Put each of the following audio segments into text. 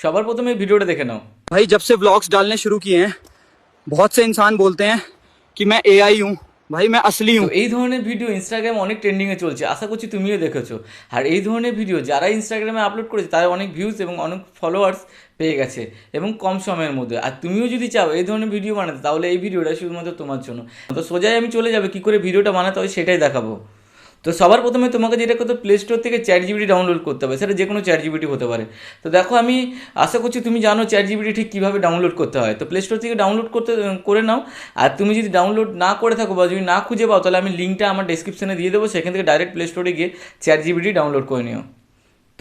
সবার প্রথমে এই ভিডিওটা দেখে নাও भाई जब से व्लॉग्स डालने शुरू किए हैं बहुत से इंसान बोलते हैं कि मैं एआई हूँ भाई मैं असली তো हूँ এই ধরনের ভিডিও ইনস্টাগ্রামে অনেক ট্রেন্ডিংয়ে চলছে আশা করছি তুমিও দেখেছো আর এই ধরনের ভিডিও যারা ইনস্টাগ্রামে আপলোড করেছে তারা অনেক ভিউজ এবং অনেক ফলোয়ার্স পেয়ে গেছে এবং কম সময়ের মধ্যে আর তুমিও যদি চাও এই ধরনের ভিডিও বানাতে তাহলে এই ভিডিওটা শুধুমাত্র তোমার জন্য তো সোজাই আমি চলে যাবে কী করে ভিডিওটা বানাতে হয় সেটাই দেখাবো তো সবার প্রথমে তোমাকে যেটা করতে প্লে স্টোর থেকে চ্যাট জিবিটি ডাউনলোড করতে হবে। সেটা যে কোনো চ্যাট জিবিটি হতে পারে। তো দেখো, আমি আশা করছি তুমি জানো চ্যাট জিবিটি ঠিক কীভাবে ডাউনলোড করতে হয়। তো প্লে স্টোর থেকে ডাউনলোড করতে, করে নাও। আর তুমি যদি ডাউনলোড না করে থাকো বা যদি না খুঁজে পাও, তাহলে আমি লিঙ্কটা আমার ডেসক্রিপশনে দিয়ে দেবো। সেখান থেকে ডাইরেক্ট প্লে স্টোরে গিয়ে চ্যাট জিবিটি ডাউনলোড করে নিও।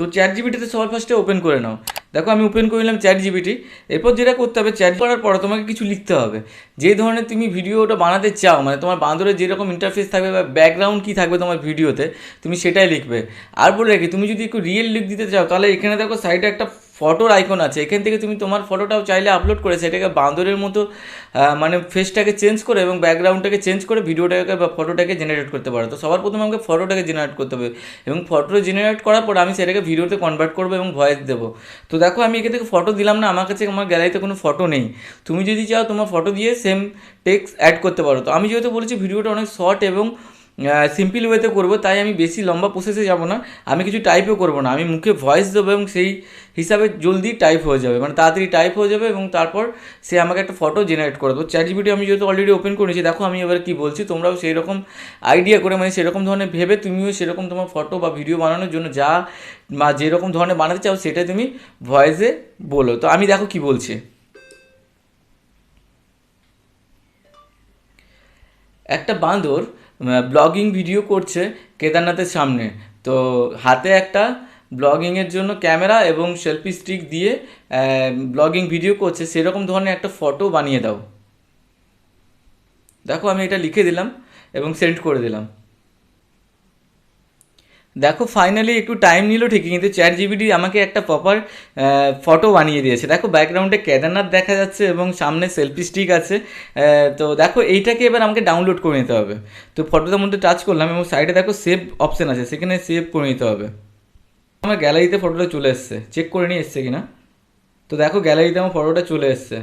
তো চ্যাট জিবিটিতে সবার ফার্স্টে ওপেন করে নাও। দেখো আমি ওপেন করে নিলাম চ্যাট জিবিটি এরপর যেটা করতে হবে চ্যাট করার পর তোমাকে কিছু লিখতে হবে। যে ধরনের তুমি ভিডিওটা বানাতে চাও মানে তোমার বান্দরের যেরকম ইন্টারফেস থাকবে বা ব্যাকগ্রাউন্ড কী থাকবে তোমার ভিডিওতে, তুমি সেটাই লিখবে। আর বলে রাখি, তুমি যদি একটু রিয়েল লিখ দিতে চাও, তাহলে এখানে দেখো সাইডে একটা ফটোর আইকন আছে, এখান থেকে তুমি তোমার ফটোটাও চাইলে আপলোড করে সেটাকে বাঁদরের মতো মানে ফেসটাকে চেঞ্জ করে এবং ব্যাকগ্রাউন্ডটাকে চেঞ্জ করে ভিডিওটাকে বা ফটোটাকে জেনারেট করতে পারো। তো সবার প্রথমে আমাকে ফটোটাকে জেনারেট করতে হবে এবং ফটো জেনারেট করার পর আমি সেটাকে ভিডিওতে কনভার্ট করব এবং ভয়েস দেবো। তো দেখো আমি এখান থেকে ফটো দিলাম না, আমার কাছে আমার গ্যালারিতে কোনো ফটো নেই। তুমি যদি চাও তোমার ফটো দিয়ে সেম টেক্সট অ্যাড করতে পারো। তো আমি যেহেতু বলেছি ভিডিওটা অনেক শর্ট এবং সিম্পল ওয়েতে করব, তাই আমি বেশি লম্বা প্রসেসে যাব না। আমি কিছু টাইপও করব না। আমি মুখে ভয়েস দেবো এবং সেই হিসাবে জলদি টাইপ হয়ে যাবে। মানে তাড়াতাড়ি টাইপ হয়ে যাবে এবং তারপর সে আমাকে একটা ফটো জেনারেট করে দেবো। চ্যাট জিবিটি আমি যেহেতু অলরেডি ওপেন করেছি, দেখো আমি এবার কী বলছি, তোমরাও সেই রকম আইডিয়া করে মানে সেরকম ধরনের ভেবে তুমিও সেরকম তোমার ফটো বা ভিডিও বানানোর জন্য যা বা যেরকম ধরনের বানাতে চাও, সেটা তুমি ভয়েসে বলো। তো আমি দেখো কী বলছি। একটা বাঁদর ব্লগিং ভিডিও করছে কেদারনাথের সামনে। তো হাতে একটা ব্লগিংয়ের জন্য ক্যামেরা এবং সেলফি স্টিক দিয়ে ব্লগিং ভিডিও করছে। সেরকম ধরনের একটা ফটো বানিয়ে দাও। দেখো আমি এটা লিখে দিলাম এবং সেন্ড করে দিলাম। দেখো ফাইনালি একটু টাইম নিল ঠিকই, কিন্তু চ্যাট জিবিটি আমাকে একটা প্রপার ফটো বানিয়ে দিয়েছে। দেখো ব্যাকগ্রাউন্ডে কেদারনাথ দেখা যাচ্ছে এবং সামনে সেলফি স্টিক আছে। তো দেখো, এইটাকে এবার আমাকে ডাউনলোড করে নিতে হবে। তো ফটোটার মধ্যে টাচ করলাম এবং সাইডে দেখো সেভ অপশান আছে, সেখানে সেভ করে নিতে হবে। আমার গ্যালারিতে ফটোটা চলে এসছে। চেক করে নিয়ে এসছে কিনা? তো দেখো গ্যালারিতে আমার ফটোটা চলে এসছে।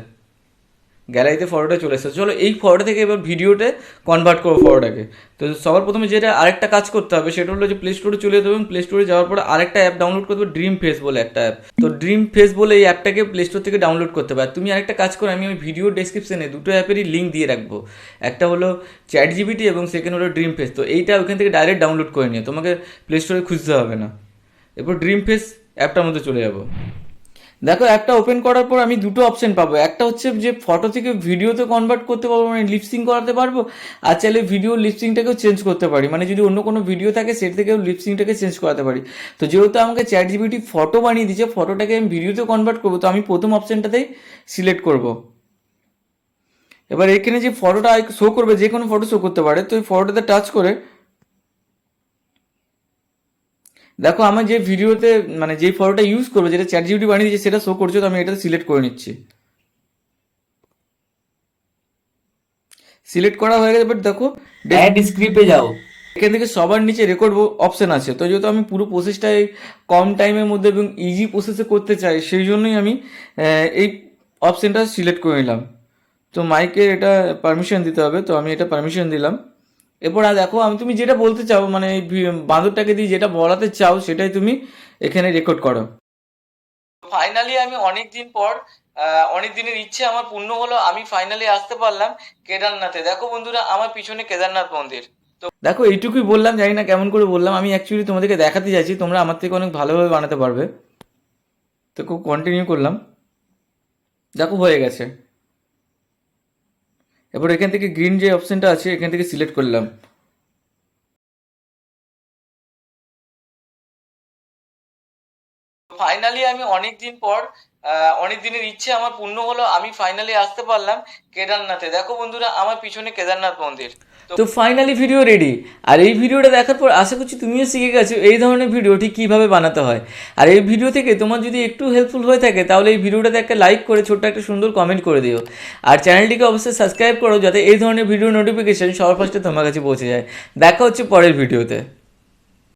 গ্যালারিতে ফটোটা চলে এসেছে। চলো এই ফটো থেকে এবার ভিডিওতে কনভার্ট করব ফটোটাকে তো সবার প্রথমে যেটা আরেকটা কাজ করতে হবে, সেটা হলো যে প্লে স্টোরে চলে যেতে হবে প্লে স্টোরে যাওয়ার পরে আরেকটা অ্যাপ ডাউনলোড করতে হবে ড্রিম ফেস বলে একটা অ্যাপ তো ড্রিম ফেস বলে এই অ্যাপটাকে প্লে স্টোর থেকে ডাউনলোড করতে আর তুমি আরেকটা কাজ করো, আমি ওই ভিডিও ডেসক্রিপশনে দুটো অ্যাপেরই লিঙ্ক দিয়ে রাখব। একটা হলো চ্যাট জিবিটি এবং সেকেন্ড হলো ড্রিম ফেস তো এইটা ওখান থেকে ডাইরেক্ট ডাউনলোড করে নিও, তোমাকে প্লে স্টোরে খুঁজতে হবে না। এরপর ড্রিম ফেস অ্যাপটার মধ্যে চলে যাব। দেখো, একটা ওপেন করার পর আমি দুটো অপশন পাবো। একটা হচ্ছে যে ফটো থেকে ভিডিওতে কনভার্ট করতে পারব মানে লিপসিং করাতে পারব, আর চাইলে ভিডিও লিপসিংটাকেও চেঞ্জ করতে পারি। মানে যদি অন্য কোনো ভিডিও থাকে, সেটা থেকেও লিপসিংটাকে চেঞ্জ করাতে পারি। তো যেহেতু আমাকে চ্যাট জিবিটি ফটো বানিয়ে দিচ্ছে ফটোটাকে আমি ভিডিওতে কনভার্ট করব, তো আমি প্রথম অপশনটাতেই সিলেক্ট করব। এবার এখানে যে ফটোটা শো করবে, যে কোনো ফটো শো করতে পারে, তো এই ফটোটাতে টাচ করে দেখো আমার যে ভিডিওতে মানে যে ফটোটা ইউজ করব যেটা চ্যাট জিবিটি বানিয়ে দিয়েছে সেটা শো করছে তো আমি এটা সিলেক্ট করে নিচ্ছি। সিলেক্ট করা হয়ে গেছে বাট দেখো অ্যাড স্ক্রিপ্টে যাও। এখান থেকে সবার নিচে রেকর্ড অপশন আছে। তো যেহেতু আমি পুরো প্রসেসটাই কম টাইমের মধ্যে এবং ইজি প্রসেসে করতে চাই সেই জন্যই আমি এই অপশনটা সিলেক্ট করে নিলাম। তো মাইকে এটা পারমিশন দিতে হবে তো আমি এটা পারমিশন দিলাম। এরপর আর দেখো আমি তুমি যেটা বলতে চাও মানে বাঁদরটাকে দিয়ে যেটা বলাতে চাও সেটাই তুমি এখানে রেকর্ড করো। ফাইনালি আমি অনেক দিন পর অনেক দিনের ইচ্ছে আমার পূর্ণ হলো আমি ফাইনালি আসতে পারলাম কেদারনাথে। দেখো বন্ধুরা আমার পিছনে কেদারনাথ মন্দির। তো দেখো এইটুকুই বললাম জানি না কেমন করে বললাম। আমি অ্যাকচুয়ালি তোমাদেরকে দেখাতে চাইছি তোমরা আমার থেকে অনেক ভালোভাবে বানাতে পারবে। তো খুব কন্টিনিউ করলাম। দেখো হয়ে গেছে। এবার এখান থেকে গ্রিন যে অপশানটা আছে এখান থেকে সিলেক্ট করলাম। ফাইনালি আমি অনেক দিন পর অনেক দিনের ইচ্ছে, আমার পূর্ণ হলো আমি ফাইনালি আসতে পারলাম কেদারনাথে। দেখো বন্ধুরা, আমার পিছনে কেদারনাথ মন্দির। তো ফাইনালি ভিডিও রেডি আর এই ভিডিওটা দেখার পর আশা করছি তুমিও শিখে গেছো এই ধরনের ভিডিও ঠিক কীভাবে বানাতে হয়। আর এই ভিডিও থেকে তোমার যদি একটু হেল্পফুল হয়ে থাকে, তাহলে এই ভিডিওটাতে একটা লাইক করে ছোট্ট একটা সুন্দর কমেন্ট করে দিও। আর চ্যানেলটিকে অবশ্যই সাবস্ক্রাইব করো, যাতে এই ধরনের ভিডিও নোটিফিকেশন সবার ফার্স্টে তোমার কাছে পৌঁছে যায়। দেখা হচ্ছে পরের ভিডিওতে